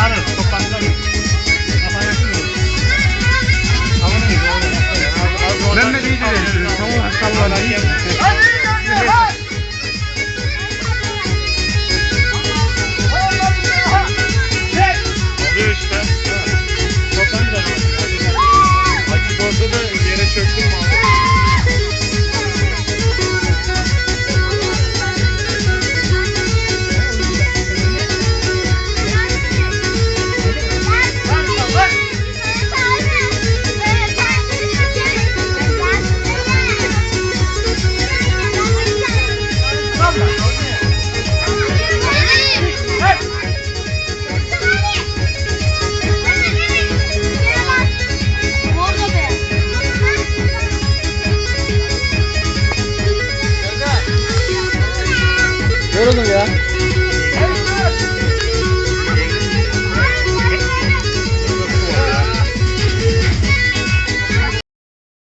çağırırız. Toplantıda Ben de iyi de dedim. Tamam, sallar iyi. Oluyor işte. Toplantıda. Hacı Borcu'da yere çöktüm abi. 모르는 거야?